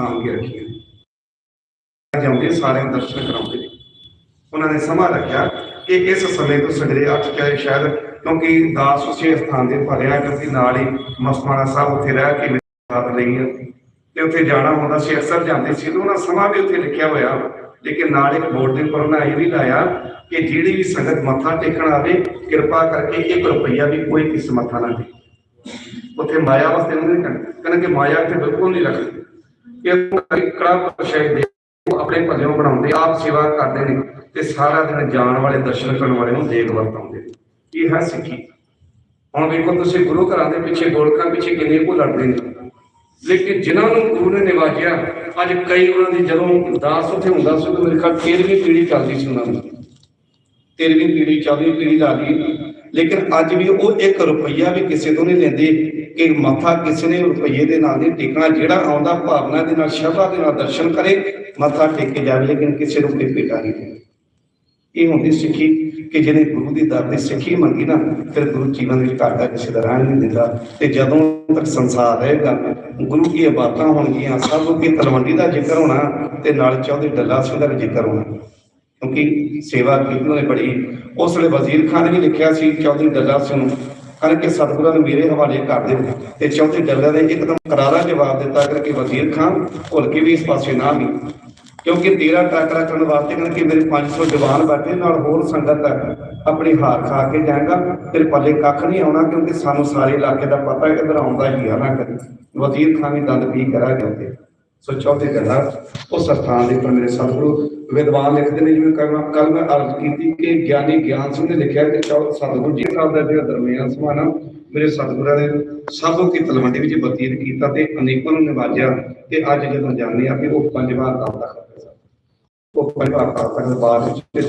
ਸਾਂਭ ਕੇ ਰੱਖੀਆਂ। ਜਾਂਦੇ ਸਾਰਿਆਂ ਨੂੰ ਦਰਸ਼ਨ ਕਰਾਉਂਦੇ ਨੇ ਉਹਨਾਂ ਨੇ ਸਮਾਂ ਰੱਖਿਆ ਕਿ ਇਸ ਸਮੇਂ ਤੋਂ ਸਵੇਰੇ 8 ਚਾਹੇ ਸ਼ਾਇਦ, ਕਿਉਂਕਿ ਦਾਸ ਉਸੇ ਸਥਾਨ ਦੇ ਭਰਿਆ ਕਿਉਂਕਿ ਨਾਲ ਹੀ ਮਸਤਾਨਾ ਸਾਹਿਬ ਉੱਥੇ ਰਹਿ ਕੇ ਸਾਥ ਲਈ ਤੇ ਉੱਥੇ ਜਾਣਾ ਹੁੰਦਾ ਸੀ, ਅਕਸਰ ਜਾਂਦੇ ਸੀ। ਉਹਨਾਂ ਸਮਾਂ ਵੀ ਉੱਥੇ ਲਿਖਿਆ ਹੋਇਆ। ਲੇਕਿਨ ਨਾਲ ਇੱਕ ਬੋਰਡ ਦੇ ਉੱਪਰ ਉਹਨਾਂ ਇਹ ਵੀ ਲਾਇਆ ਕਿ ਜਿਹੜੀ ਵੀ ਸੰਗਤ ਮੱਥਾ ਟੇਕਣ ਆਵੇ, ਕਿਰਪਾ ਕਰਕੇ 1 ਰੁਪਈਆ ਵੀ ਕੋਈ ਕਿਸ ਮੱਥਾ ਨਾ ਦੇ। ਉੱਥੇ ਮਾਇਆ ਵਾਸਤੇ ਨਹੀਂ ਕਹਿੰਦੇ ਕਿ ਮਾਇਆ ਤੇ ਬਿਲਕੁਲ ਨਹੀਂ ਰੱਖਦੀ ਇਹ ਕੜਾ ਪ੍ਰਸ਼ਾਦ ਦੇ ਉਹ ਆਪਣੇ ਭਲਿਓਂ ਬਣਾਉਂਦੇ, ਆਪ ਸੇਵਾ ਕਰਦੇ ਨੇ ਤੇ ਸਾਰਾ ਦਿਨ ਜਾਣ ਵਾਲੇ ਦਰਸ਼ਨ ਕਰਨ ਵਾਲੇ ਨੂੰ ਦੇਖ ਵਰਤਾਉਂਦੇ ਨੇ। ਇਹ ਹੈ ਸਿੱਖੀ। ਹੁਣ ਵੇਖੋ ਤੁਸੀਂ ਗੁਰੂ ਘਰਾਂ ਦੇ ਪਿੱਛੇ ਗੋਲਕਾਂ ਪਿੱਛੇ ਕਿੰਨੇ ਕੋ ਲੜਦੇ ਨੇ। ਲੇਕਿਨ ਜਿਨ੍ਹਾਂ ਨੂੰ ਗੁਰੂ ਨੇ ਨਿਵਾਜਿਆ, ਅੱਜ ਕਈ ਉਹਨਾਂ ਦੀ ਜਦੋਂ ਦਾਸ ਉੱਥੇ ਹੁੰਦਾ ਸੀ, ਤਾਂ ਮੇਰੇ ਖਿਆਲ 13ਵੀਂ ਪੀੜੀ ਚੱਲਦੀ ਸੀ ਉਹਨਾਂ ਦੀ। 13ਵੀਂ ਪੀੜੀ 14ਵੀਂ ਪੀੜ੍ਹੀ ਲਾ ਲਈ ਲੇਕਿਨ ਅੱਜ ਵੀ ਉਹ 1 ਰੁਪਈਆ ਵੀ ਕਿਸੇ ਤੋਂ ਨਹੀਂ ਲੈਂਦੇ ਕਿ ਮੱਥਾ ਕਿਸੇ ਨੇ ਰੁਪਈਏ ਦੇ ਨਾਲ ਨਹੀਂ ਟੇਕਣਾ, ਜਿਹੜਾ ਆਉਂਦਾ ਭਾਵਨਾ ਦੇ ਨਾਲ, ਸ਼ਰਧਾ ਦੇ ਨਾਲ ਦਰਸ਼ਨ ਕਰੇ, ਮੱਥਾ ਟੇਕ ਕੇ ਜਾਵੇ, ਲੇਕਿਨ ਕਿਸੇ ਨੂੰ ਕੋਈ ਭੇਟਾ ਨਹੀਂ ਦੇਣਾ ਇਹ ਹੁੰਦੀ ਸਿੱਖੀ ਕਿ ਜਿਹਨੇ ਗੁਰੂ ਦੀ ਦਰ ਦੀ ਸਿੱਖੀ ਮੰਗੀ ਨਾ, ਫਿਰ ਗੁਰੂ ਜੀਵਨ ਵਿੱਚ ਘਰ ਦਾ ਕਿਸੇ ਦਾ ਰਹਿਣ ਨਹੀਂ ਦਿੰਦਾ। ਤੇ ਜਦੋਂ ਤੱਕ ਸੰਸਾਰ ਰਹੇਗਾ, ਗੁਰੂ ਕੀ ਬਾਤਾਂ ਹੋਣਗੀਆਂ, ਸਭ ਕੀ ਤਲਵੰਡੀ ਦਾ ਜ਼ਿਕਰ ਹੋਣਾ ਤੇ ਨਾਲ ਚੌਧਰੀ ਡੱਲਾ ਸਿੰਘ ਦਾ ਵੀ ਜ਼ਿਕਰ ਹੋਣਾ। ਕਿਉਂਕਿ ਸੇਵਾ ਕੀਤੀ ਉਹਨੇ ਬੜੀ। ਉਸ ਵੇਲੇ ਵਜ਼ੀਰ ਖਾਨ ਨੇ ਲਿਖਿਆ ਸੀ, ਚੌਧਰੀ ਡੱਲਾ ਸਿੰਘ ਕਰਕੇ ਸਤਿਗੁਰਾਂ ਨੇ ਮੇਰੇ ਹਵਾਲੇ ਕਰ ਦਿਓ ਤੇ ਚੌਧਰੀ ਡੱਲਾ ਨੇ ਇੱਕਦਮ ਕਰਾਰਾ ਜਵਾਬ ਦਿੱਤਾ ਕਰਕੇ ਵਜ਼ੀਰ ਖਾਨ ਭੁੱਲ ਕੇ ਵੀ ਇਸ ਪਾਸੇ ਨਾ ਵੀ ਕਿਉਂਕਿ ਤੇਰਾ ਟਾਕਰਾ ਕਰਨ ਵਾਸਤੇ ਕਹਿੰਦਾ ਕਿ ਮੇਰੇ 500 ਜਵਾਨ ਬੈਠੇ, ਨਾਲ ਹੋਰ ਸੰਗਤ ਆਪਣੀ ਹਾਰ ਖਾ ਕੇ ਜਾਏਗਾ। ਤੇਰੇ ਪੱਲੇ ਕੱਖ ਨਹੀਂ ਆਉਣਾ, ਕਿਉਂਕਿ ਸਾਨੂੰ ਸਾਰੇ ਇਲਾਕੇ ਦਾ ਪਤਾ ਹੈ ਕਿ ਇਧਰ ਆਉਂਦਾ ਹੀ ਆ ਨਾ ਕਰੀ ਵਜ਼ੀਰ ਖਾਨ ਵੀ ਦੰਦ ਵੀ ਕਰਾ ਜਾਂਦੇ ਸੋ ਚੌਥੇ ਗੱਲਾਂ ਉਸ ਸਥਾਨ ਦੇ ਉੱਪਰ ਮੇਰੇ ਸਤਿਗੁਰੂ ਵਿਦਵਾਨ ਲਿਖਦੇ ਨੇ, ਜਿਵੇਂ ਕੱਲ ਕੱਲ ਮੈਂ ਅਰਜ਼ ਕੀਤੀ ਕਿ ਗਿਆਨੀ ਗਿਆਨ ਸਿੰਘ ਨੇ ਲਿਖਿਆ ਕਿ ਚੌ ਸਤਿਗੁਰੂ ਜੀ ਸਾਹਿਬ ਦਾ ਜਿਹੜਾ ਦਰਮਿਆਨ ਸਮਾਨਾ ਮੇਰੇ ਸਤਿਗੁਰਾਂ ਨੇ ਸਭ ਕੀ ਤਲਵੰਡੀ ਵਿੱਚ ਬਤੀਤ ਕੀਤਾ ਤੇ ਅਨੇਕਾਂ ਨੂੰ ਨਿਵਾਜਿਆ ਤੇ ਅੱਜ ਜਦੋਂ ਜਾਣਦੇ ਆ ਕਿ ਉਹ ਪੰਜਵਾਂ ਕਾਲ ਦਾ ਖਤਰਾ ਉਹ ਪੰਜਵਾਂ ਕਾਲ ਤੱਕ ਬਾਅਦ ਵਿੱਚ